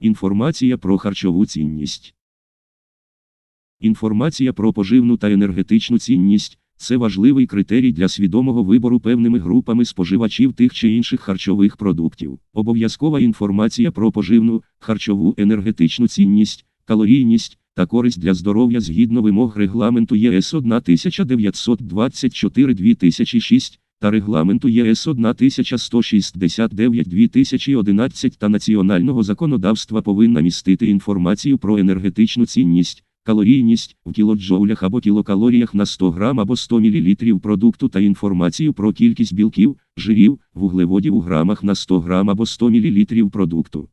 Інформація про харчову цінність. Інформація про поживну та енергетичну цінність це важливий критерій для свідомого вибору певними групами споживачів тих чи інших харчових продуктів. Обов'язкова інформація про поживну, харчову енергетичну цінність, калорійність та користь для здоров'я згідно вимог регламенту ЄС 1924-2006 та регламенту ЄС 1169-2011 та національного законодавства повинна містити інформацію про енергетичну цінність, калорійність в кілоджоулях або кілокалоріях на 100 грам або 100 мл продукту та інформацію про кількість білків, жирів, вуглеводів у грамах на 100 грам або 100 мл продукту.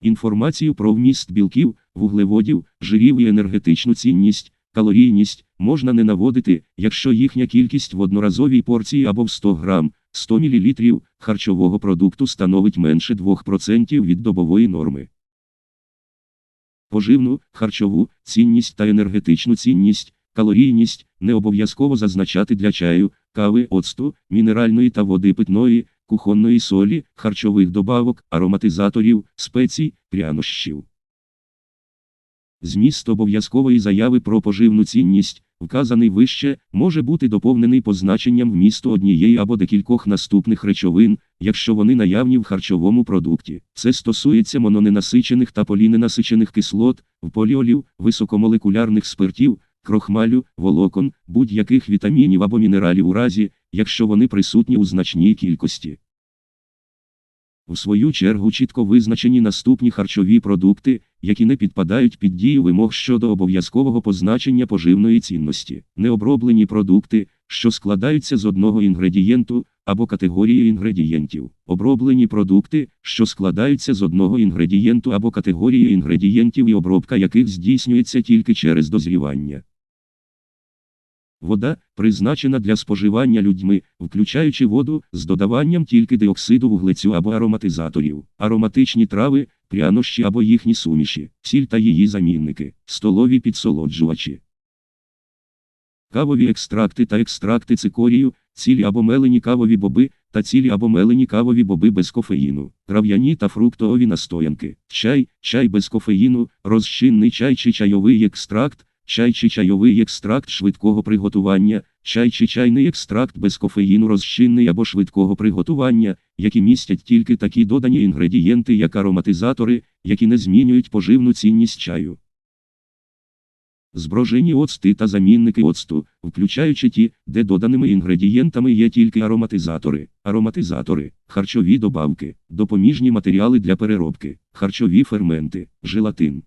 Інформацію про вміст білків, вуглеводів, жирів і енергетичну цінність, калорійність можна не наводити, якщо їхня кількість в одноразовій порції або в 100 грам, 100 мл харчового продукту становить менше 2% від добової норми. Поживну, харчову, цінність та енергетичну цінність, калорійність не обов'язково зазначати для чаю, кави, оцту, мінеральної та води питної, кухонної солі, харчових добавок, ароматизаторів, спецій, прянощів. Зміст обов'язкової заяви про поживну цінність, вказаний вище, може бути доповнений позначенням вмісту однієї або декількох наступних речовин, якщо вони наявні в харчовому продукті. Це стосується мононенасичених та поліненасичених кислот, поліолів, високомолекулярних спиртів, крохмалю, волокон, будь-яких вітамінів або мінералів у разі, якщо вони присутні у значній кількості. В свою чергу чітко визначені наступні харчові продукти, які не підпадають під дію вимог щодо обов'язкового позначення поживної цінності. Необроблені продукти, що складаються з одного інгредієнту або категорії інгредієнтів. Оброблені продукти, що складаються з одного інгредієнту або категорії інгредієнтів і обробка яких здійснюється тільки через дозрівання. Вода, призначена для споживання людьми, включаючи воду з додаванням тільки диоксиду вуглецю або ароматизаторів, ароматичні трави, прянощі або їхні суміші, сіль та її замінники, столові підсолоджувачі. Кавові екстракти та екстракти цикорію, цілі або мелені кавові боби та цілі або мелені кавові боби без кофеїну, трав'яні та фруктові настоянки, чай, чай без кофеїну, розчинний чай чи чайовий екстракт, чай чи чайовий екстракт швидкого приготування, чай чи чайний екстракт без кофеїну розчинний або швидкого приготування, які містять тільки такі додані інгредієнти, як ароматизатори, які не змінюють поживну цінність чаю. Зброжені оцти та замінники оцту, включаючи ті, де доданими інгредієнтами є тільки ароматизатори, ароматизатори, харчові добавки, допоміжні матеріали для переробки, харчові ферменти, желатин.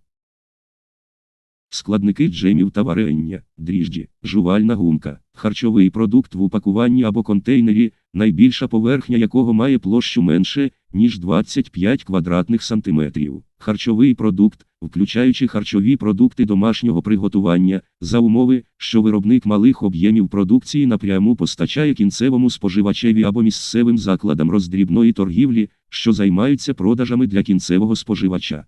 Складники джемів та варення, дріжджі, жувальна гумка, харчовий продукт в упакуванні або контейнері, найбільша поверхня якого має площу менше, ніж 25 квадратних сантиметрів. Харчовий продукт, включаючи харчові продукти домашнього приготування, за умови, що виробник малих об'ємів продукції напряму постачає кінцевому споживачеві або місцевим закладам роздрібної торгівлі, що займаються продажами для кінцевого споживача.